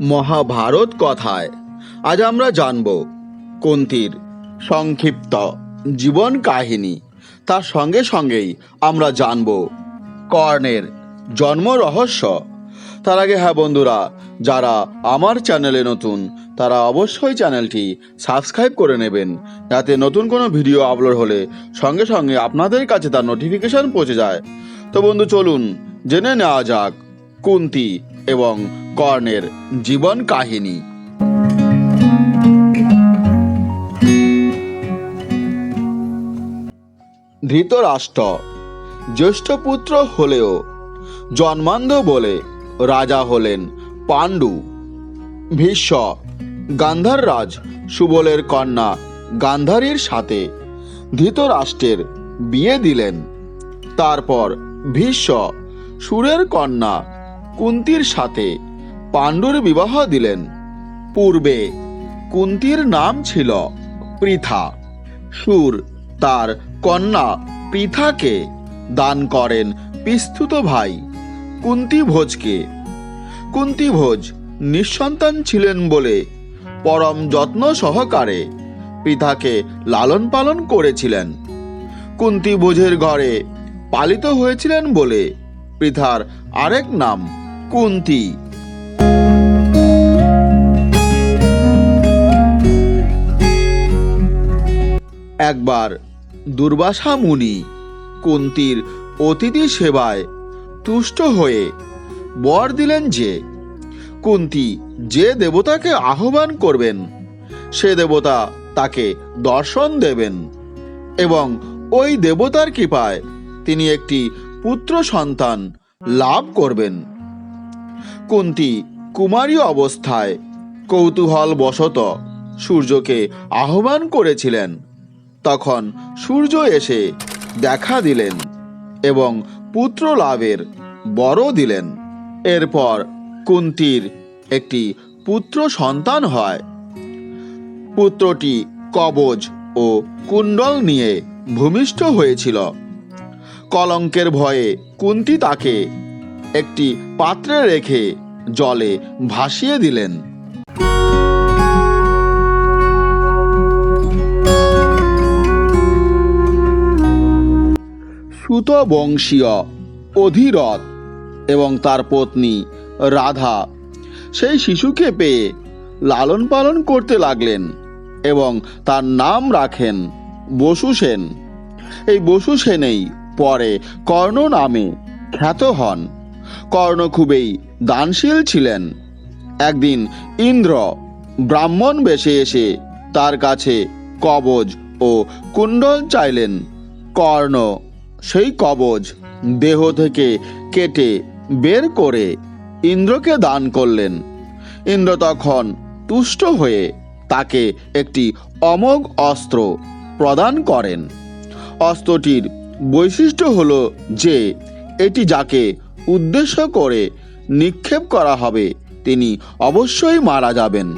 মহাভারত কথায়। আজ আমরা জানব কুন্তির সংক্ষিপ্ত জীবন কাহিনী। তার সঙ্গে সঙ্গেই আমরা জানব কর্ণের জন্ম রহস্য। তার আগে হ্যাঁ বন্ধুরা, যারা আমার চ্যানেলে নতুন, তারা অবশ্যই চ্যানেলটি সাবস্ক্রাইব করে নেবেন। যাতে নতুন কোনো ভিডিও আপলোড হলে সঙ্গে সঙ্গে আপনাদের কাছে তার নোটিফিকেশন পৌঁছে যায়। তো বন্ধু, চলুন জেনে নেওয়া যাক কুন্তি এবং কর্ণের জীবন কাহিনী। ধৃতরাষ্ট্র, জ্যেষ্ঠ পুত্র হলেও জন্মান্ধ বলে রাজা হলেন পাণ্ডু। ভীষ্ম, গান্ধাররাজ সুবলের কন্যা গান্ধারীর সাথে ধৃতরাষ্ট্রের বিয়ে দিলেন। তারপর ভীষ্ম, সুরের কন্যা কুন্তির সাথে পাণ্ডুর বিবাহ দিলেন। পূর্বে কুন্তির নাম ছিল পৃথা। সুর তার কন্যা পৃথাকে দান করেন পিস্তুত ভাই কুন্তি ভোজকে কুন্তি ভোজ নিঃসন্তান ছিলেন বলে পরম যত্ন সহকারে পৃথাকে লালন পালন করেছিলেন। কুন্তি ভোজের ঘরে পালিত হয়েছিলেন বলে পৃথার আরেক নাম কুন্তি। একবার দুর্বাসা মুনি কুন্তির অতিথি সেবায় তুষ্ট হয়ে বর দিলেন যে, কুন্তি, যে দেবতাকে আহ্বান করবেন, সে দেবতা তাকে দর্শন দেবেন এবং ওই দেবতার কৃপায় তিনি একটি পুত্র সন্তান লাভ করবেন। কুন্তি, কুমারী অবস্থায়। কৌতূহল বশত সূর্যকে আহ্বান করেছিলেন। তখন সূর্য এসে দেখা দিলেন এবং পুত্র লাভের বড় দিলেন। এরপর কুন্তির একটি পুত্র সন্তান হয়। পুত্রটি কবজ ও কুণ্ডল নিয়ে ভূমিষ্ঠ হয়েছিল। কলঙ্কের ভয়ে কুন্তি তাকে একটি পাত্রে রেখে জলে ভাসিয়ে দিলেন। সুতবংশীয় অধীরথ এবং তার পত্নী রাধা সেই শিশুকে পেয়ে লালন পালন করতে লাগলেন এবং তার নাম রাখেন বসু সেন। এই বসু সেনেই পরে কর্ণ নামে খ্যাত হন। কর্ণ খুবই দানশীল ছিলেন। একদিন ইন্দ্র ব্রাহ্মণ বেশে এসে তার কাছে কবজ ও কুণ্ডল চাইলেন। কর্ণ সেই কবজ দেহ থেকে কেটে বের করে ইন্দ্রকে দান করলেন। ইন্দ্র তখন তুষ্ট হয়ে তাকে একটি অমোঘ অস্ত্র প্রদান করেন। অস্ত্রটির বৈশিষ্ট্য হলো যে, এটি যাকে উদ্দেশ্য করে নিক্ষেপ করা হবে। তিনি অবশ্যই মারা যাবেন।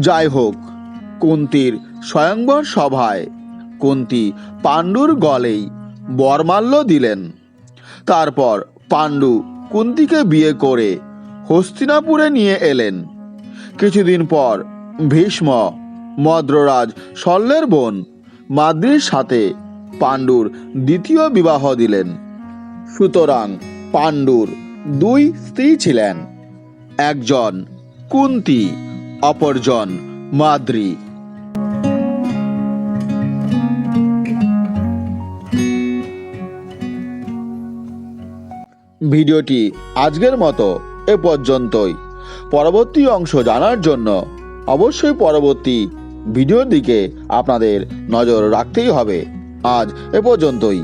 যাই হোক, কুন্তির স্বয়ংবর সভায় কুন্তি পাণ্ডুর গলেই বরমাল্য দিলেন। তারপর পাণ্ডু কুন্তিকে বিয়ে করে হস্তিনাপুরে নিয়ে এলেন। কিছুদিন পর ভীষ্ম মদ্ররাজ শল্যের বোন। মাদ্রির সাথে পাণ্ডুর দ্বিতীয় বিবাহ দিলেন। সুতরাং পাণ্ডুর দুই স্ত্রী ছিলেন। একজন কুন্তি, অপরজন মাদ্রি। ভিডিওটি আজকের মতো এ পর্যন্তই। পরবর্তী অংশ জানার জন্য অবশ্যই পরবর্তী ভিডিওর দিকে আপনাদের নজর রাখতেই হবে। আজ এ পর্যন্তই।